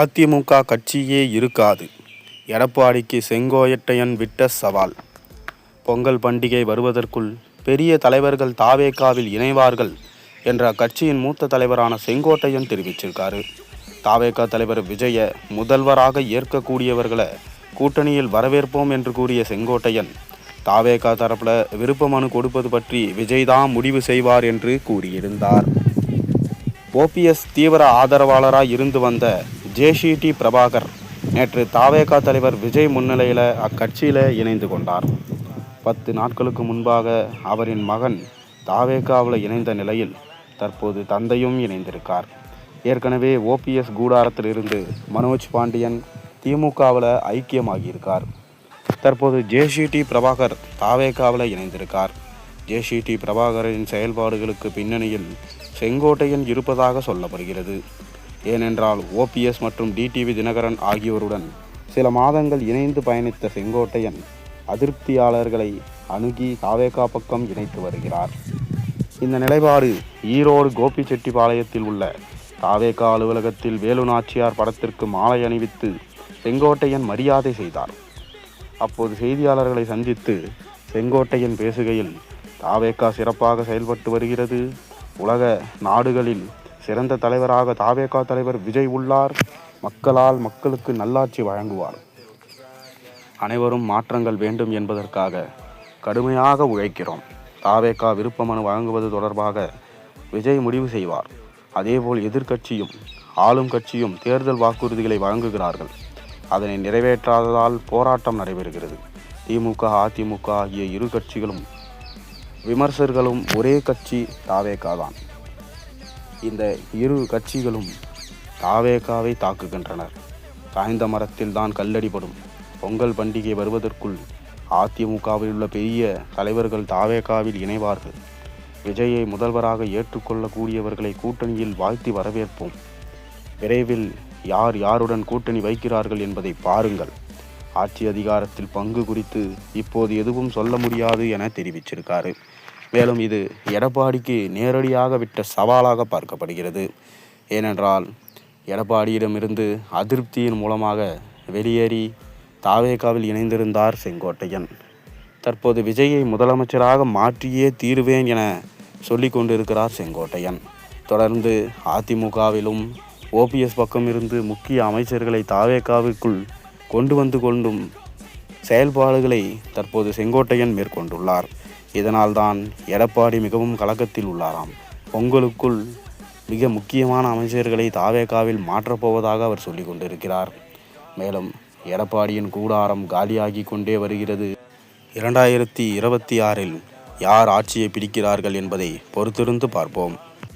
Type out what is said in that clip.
அதிமுக கட்சியே இருக்காது. எடப்பாடிக்கு செங்கோயட்டையன் விட்ட சவால். பொங்கல் பண்டிகை வருவதற்குள் பெரிய தலைவர்கள் தாவேக்காவில் இணைவார்கள் என்ற அக்கட்சியின் மூத்த தலைவரான செங்கோட்டையன் தெரிவிச்சிருக்காரு. தாவேக்கா தலைவர் விஜய முதல்வராக ஏற்கக்கூடியவர்களை கூட்டணியில் வரவேற்போம் என்று கூறிய செங்கோட்டையன் தாவேகா தரப்புல விருப்ப மனு கொடுப்பது பற்றி விஜய் தான் முடிவு செய்வார் என்று கூறியிருந்தார். ஓபிஎஸ் தீவிர ஆதரவாளராக இருந்து வந்த ஜேசிடி பிரபாகர் நேற்று தாவேகா தலைவர் விஜய் முன்னிலையில் அக்கட்சியில் இணைந்து கொண்டார். பத்து நாட்களுக்கு முன்பாக அவரின் மகன் தாவேகாவில் இணைந்த நிலையில் தற்போது தந்தையும் இணைந்திருக்கார். ஏற்கனவே ஓபிஎஸ் கூடாரத்திலிருந்து மனோஜ் பாண்டியன் திமுகவில் ஐக்கியமாகியிருக்கார். தற்போது ஜேசிடி பிரபாகர் தாவேகாவில் இணைந்திருக்கார். ஜேசிடி பிரபாகரின் செயல்பாடுகளுக்கு பின்னணியில் செங்கோட்டையன் இருப்பதாக சொல்லப்படுகிறது. ஏனென்றால் ஓபிஎஸ் மற்றும் டிடிவி தினகரன் ஆகியோருடன் சில மாதங்கள் இணைந்து பயணித்த செங்கோட்டையன் அதிருப்தியாளர்களை அணுகி தாவேகா பக்கம் இணைத்து வருகிறார். இந்த நிலைப்பாடு ஈரோடு கோபிச்செட்டிப்பாளையத்தில் உள்ள தாவேகா அலுவலகத்தில் வேலு நாச்சியார் படத்திற்கு மாலை அணிவித்து செங்கோட்டையன் மரியாதை செய்தார். அப்போது செய்தியாளர்களை சந்தித்து செங்கோட்டையன் பேசுகையில் தாவேகா சிறப்பாக செயல்பட்டு வருகிறது. உலக நாடுகளில் சிறந்த தலைவராக தாவேகா தலைவர் விஜய் உள்ளார். மக்களால் மக்களுக்கு நல்லாட்சி வழங்குவார். அனைவரும் மாற்றங்கள் வேண்டும் என்பதற்காக கடுமையாக உழைக்கிறோம். தாவேகா விருப்ப மனு வழங்குவது தொடர்பாக விஜய் முடிவு செய்வார். அதேபோல் எதிர்க்கட்சியும் ஆளும் கட்சியும் தேர்தல் வாக்குறுதிகளை வழங்குகிறார்கள். அதனை நிறைவேற்றாததால் போராட்டம் நடைபெறுகிறது. திமுக அதிமுக ஆகிய இரு கட்சிகளும் விமர்சகர்களும் ஒரே கட்சி தாவேகா தான். இந்த இரு கட்சிகளும் தாவேகாவை தாக்குகின்றனர். காய்ந்த மரத்தில் தான் கல்லடிபடும். பொங்கல் பண்டிகை வருவதற்குள் அதிமுகவில் உள்ள பெரிய தலைவர்கள் தாவேகாவில் இணைவார்கள். விஜயை முதல்வராக ஏற்றுக்கொள்ளக்கூடியவர்களை கூட்டணியில் வாழ்த்தி வரவேற்போம். விரைவில் யார் யாருடன் கூட்டணி வைக்கிறார்கள் என்பதை பாருங்கள். ஆட்சி அதிகாரத்தில் பங்கு குறித்து இப்போது எதுவும் சொல்ல முடியாது என தெரிவிச்சிருக்காரு. மேலும் இது எடப்பாடிக்கு நேரடியாக விட்ட சவாலாக பார்க்கப்படுகிறது. ஏனென்றால் எடப்பாடியிடமிருந்து அதிருப்தியின் மூலமாக வெளியேறி தாவேகாவில் இணைந்திருந்தார் செங்கோட்டையன். தற்போது விஜயை முதலமைச்சராக மாற்றியே தீருவேன் என சொல்லி கொண்டிருக்கிறார் செங்கோட்டையன். தொடர்ந்து அதிமுகவிலும் ஓபிஎஸ் பக்கம் இருந்து முக்கிய அமைச்சர்களை தாவேகாவிற்குள் கொண்டு வந்து கொண்டும் செயல்பாடுகளை தற்போது செங்கோட்டையன் மேற்கொண்டுள்ளார். இதனால்தான் எடப்பாடி மிகவும் கலக்கத்தில் உள்ளாராம். பொங்கலுக்குள் மிக முக்கியமான அமைச்சர்களை தாவேகாவில் மாற்றப்போவதாக அவர் சொல்லி கொண்டிருக்கிறார். மேலும் எடப்பாடியின் கூடாரம் காலியாகி கொண்டே வருகிறது. இரண்டாயிரத்தி இருபத்தி ஆறில் யார் ஆட்சியை பிடிக்கிறார்கள் என்பதை பொறுத்திருந்து பார்ப்போம்.